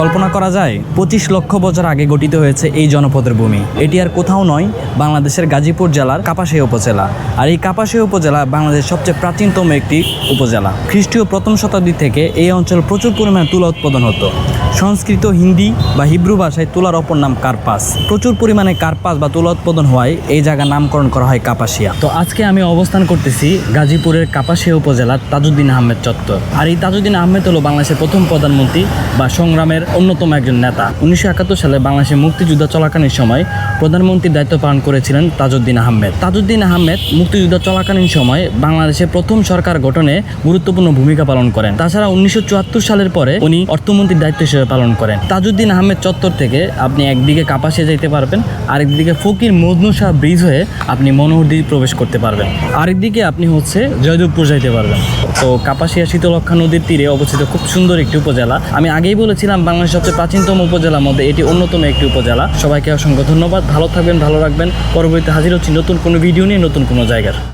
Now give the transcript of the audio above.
কল্পনা করা যায়, পঁচিশ লক্ষ বছর আগে গঠিত হয়েছে এই জনপদের ভূমি। এটি আর কোথাও নয়, বাংলাদেশের গাজীপুর জেলার কাপাসিয়া উপজেলা। আর এই কাপাসিয়া উপজেলা বাংলাদেশের সবচেয়ে প্রাচীনতম একটি উপজেলা। খ্রিস্টীয় প্রথম শতাব্দী থেকে এই অঞ্চল প্রচুর পরিমাণে তুলা উৎপাদন হতো। সংস্কৃত হিন্দি বা হিব্রু ভাষায় তুলার অপর নাম কার্পাস। প্রচুর পরিমাণে কার্পাস বা তুলা উৎপাদন হওয়ায় এই জায়গার নামকরণ করা হয় কাপাসিয়া। তো আজকে আমি অবস্থান করতেছি গাজীপুরের কাপাসিয়া উপজেলার তাজউদ্দিন আহমেদ চত্বর। আর এই তাজউদ্দিন আহমেদ হলো বাংলাদেশের প্রথম প্রধানমন্ত্রী বা সংগ্রামের অন্যতম একজন নেতা। উনিশশো একাত্তর সালে বাংলাদেশের মুক্তিযুদ্ধ চলাকালীন সময় প্রধানমন্ত্রীর দায়িত্ব পালন করেছিলেন তাজউদ্দিন আহমেদ। তাজউদ্দিন আহমেদ মুক্তিযুদ্ধ চলাকালীন সময় বাংলাদেশের প্রথম সরকার গঠনে গুরুত্বপূর্ণ ভূমিকা পালন করেন। তাছাড়া উনিশশো চুয়াত্তর সালের পরে উনি অর্থমন্ত্রীর দায়িত্ব হিসেবে পালন করেন। তাজউদ্দিন আহমেদ চত্বর থেকে আপনি একদিকে কাপাসিয়া যেতে পারবেন, আরেকদিকে ফকির মজনু শাহ ব্রিজ হয়ে আপনি মনোহরদি প্রবেশ করতে পারবেন। আরেকদিকে আপনি হচ্ছে জয়দেবপুর যাইতে পারবেন। তো কাপাসিয়া শীতলক্ষা নদীর তীরে অবস্থিত খুব সুন্দর একটি উপজেলা। আমি আগেই বলেছিলাম বাংলাদেশের সবচেয়ে প্রাচীনতম উপজেলার মধ্যে এটি অন্যতম একটি উপজেলা। সবাইকে অসংখ্য ধন্যবাদ। ভালো থাকবেন, ভালো রাখবেন। পরবর্তীতে হাজির হচ্ছি নতুন কোনো ভিডিও নিয়ে, নতুন কোনো জায়গার।